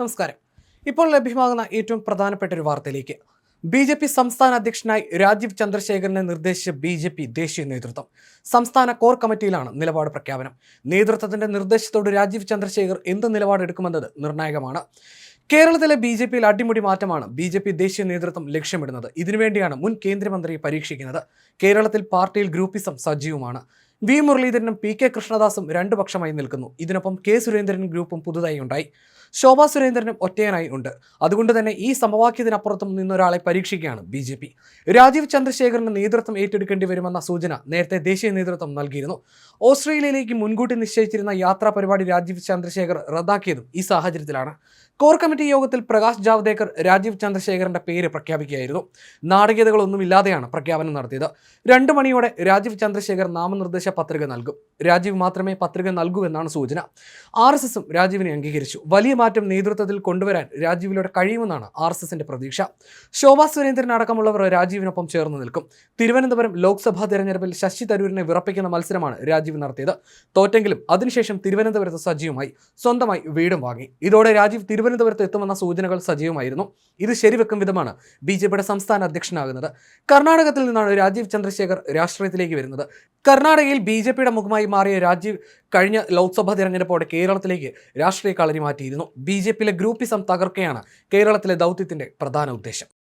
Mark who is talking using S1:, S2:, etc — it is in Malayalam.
S1: നമസ്കാരം. ഇപ്പോൾ ലഭ്യമാകുന്ന ഏറ്റവും പ്രധാനപ്പെട്ട ഒരു വാർത്തയിലേക്ക്. ബി ജെ പി സംസ്ഥാന അധ്യക്ഷനായി രാജീവ് ചന്ദ്രശേഖരനെ നിർദ്ദേശിച്ച ബി ജെ പി ദേശീയ നേതൃത്വം. സംസ്ഥാന കോർ കമ്മിറ്റിയിലാണ് നിലപാട് പ്രഖ്യാപനം. നേതൃത്വത്തിന്റെ നിർദ്ദേശത്തോട് രാജീവ് ചന്ദ്രശേഖർ എന്ത് നിലപാടെടുക്കുമെന്നത് നിർണായകമാണ്. കേരളത്തിലെ ബി ജെ പിയിൽ അടിമുടി മാറ്റമാണ് ബി ജെ പി ദേശീയ നേതൃത്വം ലക്ഷ്യമിടുന്നത്. ഇതിനുവേണ്ടിയാണ് മുൻ കേന്ദ്രമന്ത്രിയെ പരീക്ഷിക്കുന്നത്. കേരളത്തിൽ പാർട്ടിയിൽ ഗ്രൂപ്പിസം സജീവമാണ്. വി മുരളീധരനും പി കെ കൃഷ്ണദാസും രണ്ടു പക്ഷമായി നിൽക്കുന്നു. ഇതിനൊപ്പം കെ സുരേന്ദ്രൻ ഗ്രൂപ്പും പുതുതായി ഉണ്ടായി. ശോഭാ സുരേന്ദ്രനും ഒറ്റയനായി ഉണ്ട്. അതുകൊണ്ട് തന്നെ ഈ സമവാക്യത്തിനപ്പുറത്തും നിന്നൊരാളെ പരീക്ഷിക്കുകയാണ് ബി ജെ പി. രാജീവ് ചന്ദ്രശേഖരന് നേതൃത്വം ഏറ്റെടുക്കേണ്ടി വരുമെന്ന സൂചന നേരത്തെ ദേശീയ നേതൃത്വം നൽകിയിരുന്നു. ഓസ്ട്രേലിയയിലേക്ക് മുൻകൂട്ടി നിശ്ചയിച്ചിരുന്ന യാത്രാ പരിപാടി രാജീവ് ചന്ദ്രശേഖർ റദ്ദാക്കിയതും ഈ സാഹചര്യത്തിലാണ്. കോർ കമ്മിറ്റി യോഗത്തിൽ പ്രകാശ് ജാവ്ദേക്കർ രാജീവ് ചന്ദ്രശേഖരന്റെ പേര് പ്രഖ്യാപിക്കുകയായിരുന്നു. നാടകീയതകളൊന്നുമില്ലാതെയാണ് പ്രഖ്യാപനം നടത്തിയത്. രണ്ടു മണിയോടെ രാജീവ് ചന്ദ്രശേഖർ നാമനിർദ്ദേശ പത്രിക നൽകും. രാജീവ് മാത്രമേ പത്രിക നൽകൂ എന്നാണ് സൂചന. ആർ എസ് എസും രാജീവിനെ അംഗീകരിച്ചു. വലിയ മാറ്റം നേതൃത്വത്തിൽ കൊണ്ടുവരാൻ രാജീവിലൂടെ കഴിയുമെന്നാണ് ആർ എസ് എസിന്റെ പ്രതീക്ഷ. ശോഭാ സുരേന്ദ്രൻ അടക്കമുള്ളവർ രാജീവിനൊപ്പം ചേർന്ന് നിൽക്കും. തിരുവനന്തപുരം ലോക്സഭാ തെരഞ്ഞെടുപ്പിൽ ശശി തരൂരിനെ വിറപ്പിക്കുന്ന മത്സരമാണ് രാജീവ് നടത്തിയത്. തോറ്റെങ്കിലും അതിനുശേഷം തിരുവനന്തപുരത്ത് സജീവമായി സ്വന്തമായി വീടും വാങ്ങി. ഇതോടെ രാജീവ് തിരുവനന്തപുരത്ത് എത്തുമെന്ന സൂചനകൾ സജീവമായിരുന്നു. ഇത് ശരിവെക്കും വിധമാണ് ബി ജെ പിയുടെ സംസ്ഥാന അധ്യക്ഷനാകുന്നത്. കർണാടകത്തിൽ നിന്നാണ് രാജീവ് ചന്ദ്രശേഖർ രാഷ്ട്രീയത്തിലേക്ക് വരുന്നത്. കർണാടകയിൽ ബി ജെ പിയുടെ മുഖമായി മാറിയ രാജീവ് കഴിഞ്ഞ ലോക്സഭാ തിരഞ്ഞെടുപ്പോടെ കേരളത്തിലേക്ക് രാഷ്ട്രീയ കളരി മാറ്റിയിരുന്നു. ബി ജെ പിയിലെ ഗ്രൂപ്പിസം തകർക്കുകയാണ് കേരളത്തിലെ ദൗത്യത്തിന്റെ പ്രധാന ഉദ്ദേശം.